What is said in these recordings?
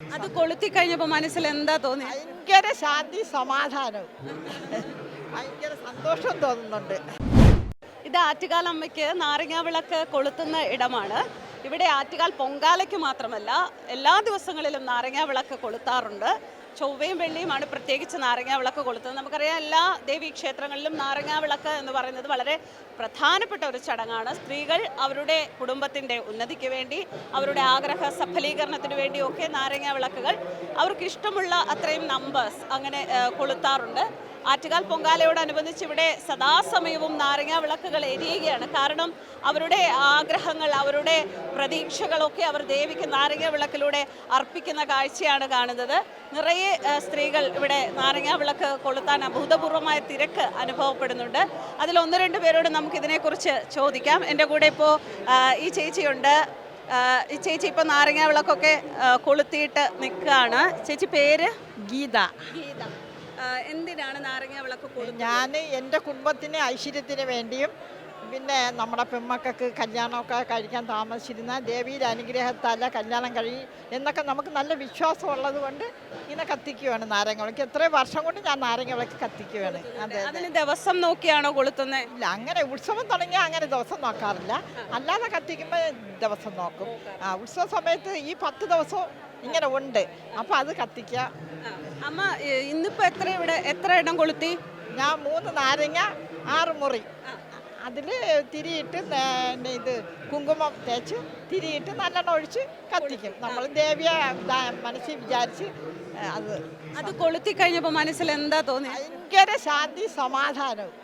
അത് കൊളുത്തി കഴിഞ്ഞപ്പോ മനസ്സിൽ എന്താ തോന്നി ഭയങ്കര ശാന്തി സമാധാനവും ഭയങ്കര സന്തോഷം തോന്നുന്നുണ്ട്. ഇത് ആറ്റുകാൽ അമ്മയ്ക്ക് നാരങ്ങ വിളക്ക് കൊളുത്തുന്ന ഇടമാണ്. ഇവിടെ ആറ്റുകാൽ പൊങ്കാലയ്ക്ക് മാത്രമല്ല എല്ലാ ദിവസങ്ങളിലും നാരങ്ങ വിളക്ക് കൊളുത്താറുണ്ട്. ചൊവ്വയും വെള്ളിയുമാണ് പ്രത്യേകിച്ച് നാരങ്ങ വിളക്ക് കൊളുത്തുന്നത്. നമുക്കറിയാം എല്ലാ ദേവീ ക്ഷേത്രങ്ങളിലും നാരങ്ങ വിളക്ക് എന്ന് പറയുന്നത് വളരെ പ്രധാനപ്പെട്ട ഒരു ചടങ്ങാണ്. സ്ത്രീകൾ അവരുടെ കുടുംബത്തിന്റെ ഉന്നതിക്ക് വേണ്ടി അവരുടെ ആഗ്രഹ സഫലീകരണത്തിന് വേണ്ടിയൊക്കെ നാരങ്ങ വിളക്കുകൾ അവർക്ക് ഇഷ്ടമുള്ള അത്രയും നമ്പേഴ്സ് അങ്ങനെ കൊളുത്താറുണ്ട്. ആറ്റുകാൽ പൊങ്കാലയോടനുബന്ധിച്ച് ഇവിടെ സദാസമയവും നാരങ്ങ വിളക്കുകൾ എരിയുകയാണ്. കാരണം അവരുടെ ആഗ്രഹങ്ങൾ അവരുടെ പ്രതീക്ഷകളൊക്കെ അവർ ദേവിക്ക് നാരങ്ങ വിളക്കിലൂടെ അർപ്പിക്കുന്ന കാഴ്ചയാണ് കാണുന്നത്. നിറയെ സ്ത്രീകൾ ഇവിടെ നാരങ്ങ വിളക്ക് കൊളുത്താൻ അഭൂതപൂർവമായ തിരക്ക് അനുഭവപ്പെടുന്നുണ്ട്. അതിൽ ഒന്ന് രണ്ട് പേരോട് നമുക്കിതിനെക്കുറിച്ച് ചോദിക്കാം. എന്റെ കൂടെ ഇപ്പോൾ ഈ ചേച്ചിയുണ്ട്. ചേച്ചി ഇപ്പോൾ നാരങ്ങ വിളക്കൊക്കെ കൊളുത്തിയിട്ട് നിൽക്കുകയാണ്. ചേച്ചി പേര്? ഗീത. ഗീത. എന്തിനാണ് നാരങ്ങ വിളക്ക് ഞാൻ എന്റെ കുടുംബത്തിന് ഐശ്വര്യത്തിന് വേണ്ടിയും പിന്നെ നമ്മുടെ പെമ്മക്കൾക്ക് കല്യാണമൊക്കെ കഴിക്കാൻ താമസിച്ചിരുന്ന ദേവിയുടെ അനുഗ്രഹത്താല കല്യാണം കഴിയും എന്നൊക്കെ നമുക്ക് നല്ല വിശ്വാസം ഉള്ളത് കൊണ്ട് ഇങ്ങനെ കത്തിക്കുവാണ് നാരങ്ങ വിളക്ക് എത്രയും വർഷം കൊണ്ട് ഞാൻ നാരങ്ങ വിളക്ക് കത്തിക്കുവാണ്. അതെ അതിന് ദിവസം നോക്കിയാണോ കൊളുത്തുന്നത് ഇല്ല അങ്ങനെ ഉത്സവം തുടങ്ങിയാൽ അങ്ങനെ ദിവസം നോക്കാറില്ല. അല്ലാതെ കത്തിക്കുമ്പോൾ ദിവസം നോക്കും. ആ ഉത്സവ സമയത്ത് ഈ പത്ത് ദിവസവും ഇങ്ങനെ ഉണ്ട്. അപ്പം അത് കത്തിക്കുക. അമ്മ ഇന്നിപ്പോൾ ഇന്നിപ്പോ എത്ര ഇവിടെ എത്ര ഇടം കൊളുത്തി? ഞാൻ മൂന്ന് നാരങ്ങ ആറ് മുറി. അതിൽ തിരിയിട്ട് നേ- ഇത് കുങ്കുമം തേച്ച് തിരിയിട്ട് നല്ലെണ്ണ ഒഴിച്ച് കത്തിക്കും. നമ്മൾ ദേവിയെ മനസ്സിൽ വിചാരിച്ച് അത് അത് കൊളുത്തി കഴിഞ്ഞപ്പോൾ മനസ്സിൽ എന്താ തോന്നി? ഭയങ്കര ശാന്തി സമാധാനവും.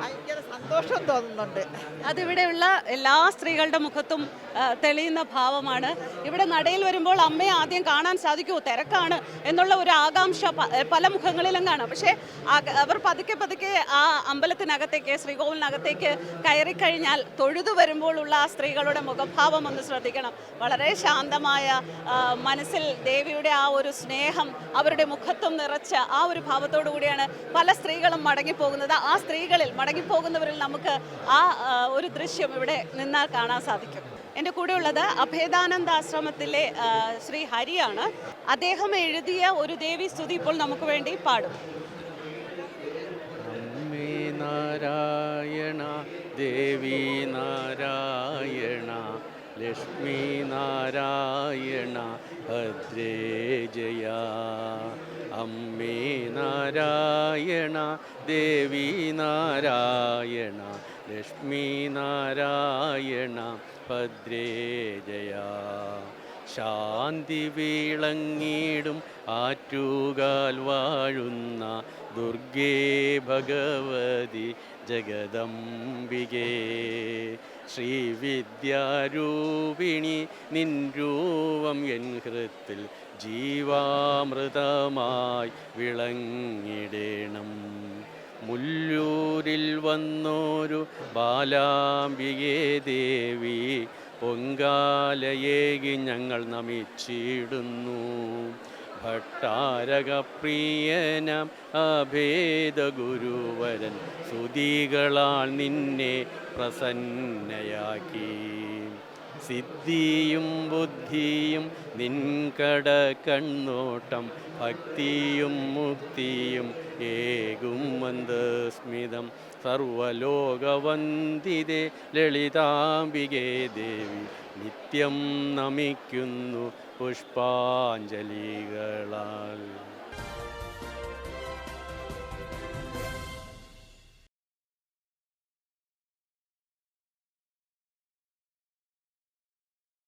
ഭയങ്കര സന്തോഷം തോന്നുന്നുണ്ട്. അതിവിടെയുള്ള എല്ലാ സ്ത്രീകളുടെ മുഖത്തും തെളിയുന്ന ഭാവമാണ്. ഇവിടെ നടയിൽ വരുമ്പോൾ അമ്മയെ ആദ്യം കാണാൻ സാധിക്കുമോ തിരക്കാണ് എന്നുള്ള ഒരു ആകാംക്ഷ പല മുഖങ്ങളിലും കാണാം പക്ഷേ അവർ പതുക്കെ പതുക്കെ ആ അമ്പലത്തിനകത്തേക്ക് ശ്രീകോവിലിനകത്തേക്ക് കയറി കഴിഞ്ഞാൽ തൊഴുതു വരുമ്പോഴുള്ള ആ സ്ത്രീകളുടെ മുഖഭാവം ഒന്ന് ശ്രദ്ധിക്കണം. വളരെ ശാന്തമായ മനസ്സിൽ ദേവിയുടെ ആ ഒരു സ്നേഹം അവരുടെ മുഖത്തും നിറച്ച ആ ഒരു ഭാവത്തോടു കൂടിയാണ് പല സ്ത്രീകളും മടങ്ങിപ്പോകുന്നത്. ആ സ്ത്രീകളിൽ മടങ്ങിപ്പോകുന്നവരിൽ നമുക്ക് ആ ഒരു ദൃശ്യം ഇവിടെ നിന്നാൽ കാണാൻ സാധിക്കും. എന്റെ കൂടെയുള്ളത് അഭേദാനന്ദ ആശ്രമത്തിലെ ശ്രീ ഹരിയാണ്. അദ്ദേഹം എഴുതിയ ഒരു ദേവി സ്തുതി ഇപ്പോൾ നമുക്ക് വേണ്ടി പാടും. നാരായണ ദേവി നാരായണ ലക്ഷ്മി നാരായണ അമ്മേ നാരായണ ദേവി നാരായണ ലക്ഷ്മി നാരായണ ജയ. ശാന്തി വീളങ്ങിടും ആറ്റുകാൽ വാഴുന്ന ദുർഗേ ഭഗവതി ജഗദംബികേ. ശ്രീവിദ്യാരൂപിണി നിൻ രൂപം എൻ ഹൃത്തിൽ ജീവാമൃതമായി വിളങ്ങിടേണം. മുല്ലൂരിൽ വന്നോരു ബാലാംബികേ ദേവി പൊങ്കാലയേകി ഞങ്ങൾ നമിച്ചിടുന്നു. ഭട്ടാരകപ്രിയനം അഭേദ ഗുരുവരൻ സുതികളാൽ നിന്നെ പ്രസന്നയാക്കി. സിദ്ധിയും ബുദ്ധിയും നിൻകട കണ്ണോട്ടം ഭക്തിയും മുക്തിയും ഏകും മന്ദസ്മിതം സർവലോകവന്ദിതേ ലളിതാംബികേ ദേവി നിത്യം നമിക്കുന്നു പുഷ്പാഞ്ജലികളാൽ.